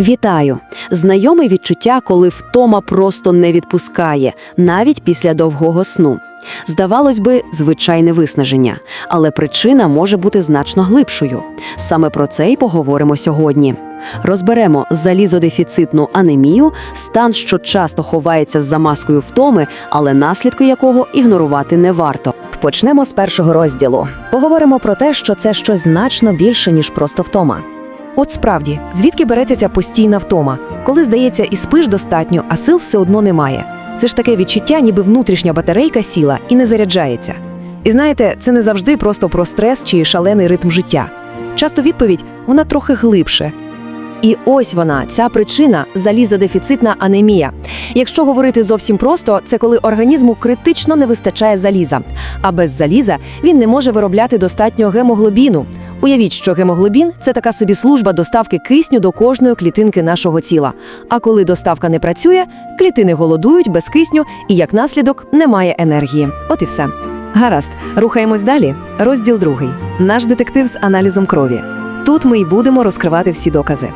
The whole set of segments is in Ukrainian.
Вітаю! Знайоме відчуття, коли втома просто не відпускає, навіть після довгого сну. Здавалось би, звичайне виснаження, але причина може бути значно глибшою. Саме про це й поговоримо сьогодні. Розберемо залізодефіцитну анемію, стан, що часто ховається за маскою втоми, але наслідки якого ігнорувати не варто. Почнемо з першого розділу. Поговоримо про те, що це щось значно більше, ніж просто втома. От справді, звідки береться ця постійна втома, коли здається, і спиш достатньо, а сил все одно немає. Це ж таке відчуття, ніби внутрішня батарейка сіла і не заряджається. І знаєте, це не завжди просто про стрес чи шалений ритм життя. Часто відповідь вона трохи глибше. І ось вона, ця причина залізодефіцитна анемія. Якщо говорити зовсім просто, це коли організму критично не вистачає заліза, а без заліза він не може виробляти достатньо гемоглобіну. Уявіть, що гемоглобін це така собі служба доставки кисню до кожної клітинки нашого тіла. А коли доставка не працює, клітини голодують без кисню і як наслідок немає енергії. От і все. Гаразд, рухаємось далі. Розділ другий. Наш детектив з аналізом крові. Тут ми й будемо розкривати всі докази.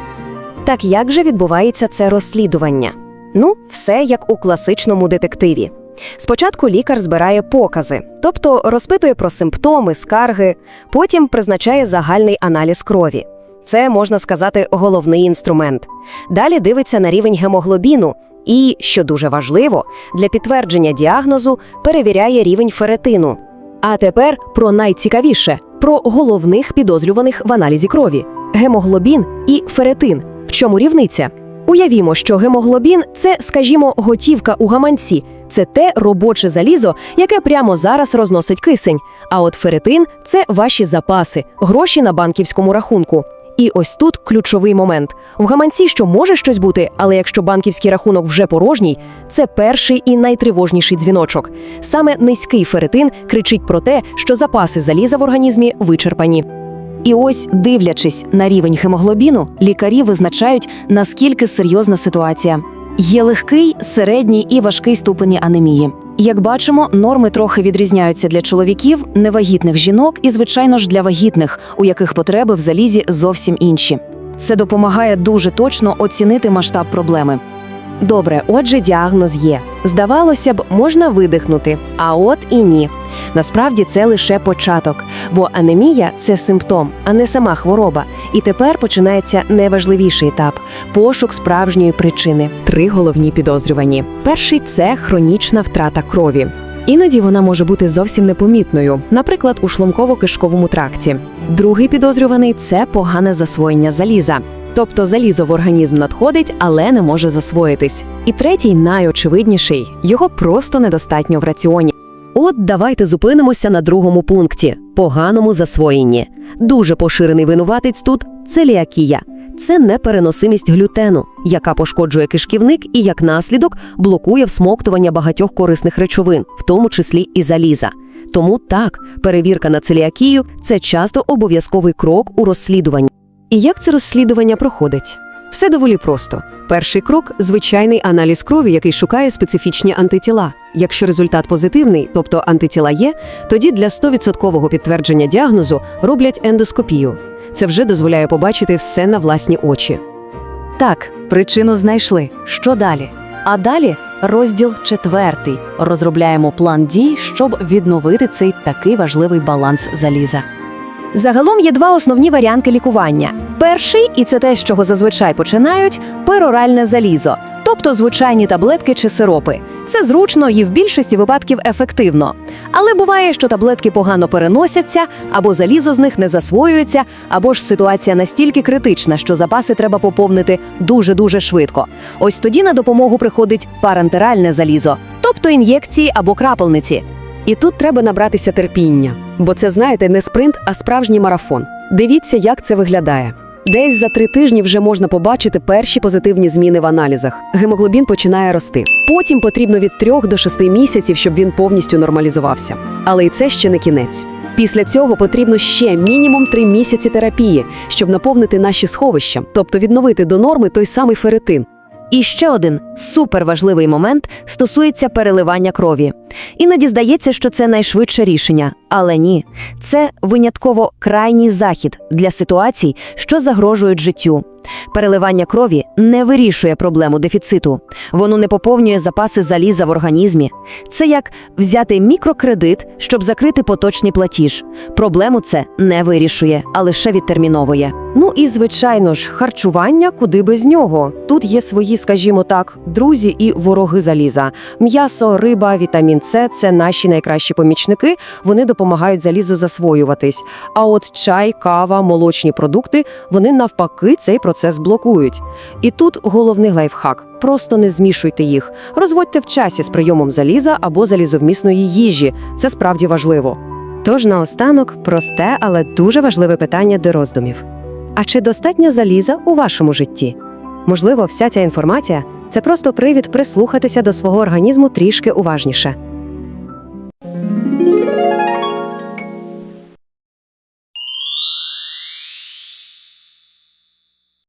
Так як же відбувається це розслідування? Ну, все як у класичному детективі. Спочатку лікар збирає покази, тобто розпитує про симптоми, скарги, потім призначає загальний аналіз крові. Це можна сказати головний інструмент. Далі дивиться на рівень гемоглобіну і, що дуже важливо, для підтвердження діагнозу перевіряє рівень феретину. А тепер про найцікавіше про головних підозрюваних в аналізі крові гемоглобін і феретин. В чому рівниця? Уявімо, що гемоглобін це, скажімо, готівка у гаманці. Це те робоче залізо, яке прямо зараз розносить кисень. А от феретин це ваші запаси, гроші на банківському рахунку. І ось тут ключовий момент. В гаманці що може щось бути, але якщо банківський рахунок вже порожній, це перший і найтривожніший дзвіночок. Саме низький феретин кричить про те, що запаси заліза в організмі вичерпані. І ось, дивлячись на рівень гемоглобіну, лікарі визначають, наскільки серйозна ситуація. Є легкий, середній і важкий ступені анемії. Як бачимо, норми трохи відрізняються для чоловіків, невагітних жінок і, звичайно ж, для вагітних, у яких потреби в залізі зовсім інші. Це допомагає дуже точно оцінити масштаб проблеми. Добре, отже, діагноз є. Здавалося б, можна видихнути, а от і ні. Насправді це лише початок, бо анемія це симптом, а не сама хвороба. І тепер починається найважливіший етап пошук справжньої причини. Три головні підозрювані. Перший це хронічна втрата крові. Іноді вона може бути зовсім непомітною, наприклад, у шлунково-кишковому тракті. Другий підозрюваний це погане засвоєння заліза. Тобто залізо в організм надходить, але не може засвоїтись. І третій, найочевидніший, його просто недостатньо в раціоні. От давайте зупинимося на другому пункті поганому засвоєнні. Дуже поширений винуватець тут целіакія. Це непереносимість глютену, яка пошкоджує кишківник і як наслідок блокує всмоктування багатьох корисних речовин, в тому числі і заліза. Тому так, перевірка на целіакію це часто обов'язковий крок у розслідуванні. І як це розслідування проходить? Все доволі просто. Перший крок звичайний аналіз крові, який шукає специфічні антитіла. Якщо результат позитивний, тобто антитіла є, тоді для 100% підтвердження діагнозу роблять ендоскопію. Це вже дозволяє побачити все на власні очі. Так, причину знайшли. Що далі? А далі розділ четвертий. Розробляємо план дій, щоб відновити цей такий важливий баланс заліза. Загалом є два основні варіанти лікування. Перший, і це те, з чого зазвичай починають, пероральне залізо, тобто звичайні таблетки чи сиропи. Це зручно і в більшості випадків ефективно. Але буває, що таблетки погано переносяться, або залізо з них не засвоюється, або ж ситуація настільки критична, що запаси треба поповнити дуже-дуже швидко. Ось тоді на допомогу приходить парентеральне залізо, тобто ін'єкції або крапельниці. І тут треба набратися терпіння, бо це, знаєте, не спринт, а справжній марафон. Дивіться, як це виглядає. Десь за три тижні вже можна побачити перші позитивні зміни в аналізах. Гемоглобін починає рости. Потім потрібно від 3 до 6 місяців, щоб він повністю нормалізувався. Але і це ще не кінець. Після цього потрібно ще мінімум 3 місяці терапії, щоб наповнити наші сховища, тобто відновити до норми той самий феретин. І ще один суперважливий момент стосується переливання крові. Іноді здається, що це найшвидше рішення, але ні. Це винятково крайній захід для ситуацій, що загрожують життю. Переливання крові не вирішує проблему дефіциту, воно не поповнює запаси заліза в організмі. Це як взяти мікрокредит, щоб закрити поточний платіж. Проблему це не вирішує, а лише відтерміновує. Ну і звичайно ж, харчування куди без нього. Тут є свої, скажімо так, друзі і вороги заліза. М'ясо, риба, вітамін С це наші найкращі помічники. Вони допомагають залізу засвоюватись. А от чай, кава, молочні продукти вони навпаки цей процес блокують. І тут головний лайфхак. Просто не змішуйте їх. Розводьте в часі з прийомом заліза або залізовмісної їжі. Це справді важливо. Тож наостанок просте, але дуже важливе питання до роздумів. А чи достатньо заліза у вашому житті? Можливо, вся ця інформація це просто привід прислухатися до свого організму трішки уважніше.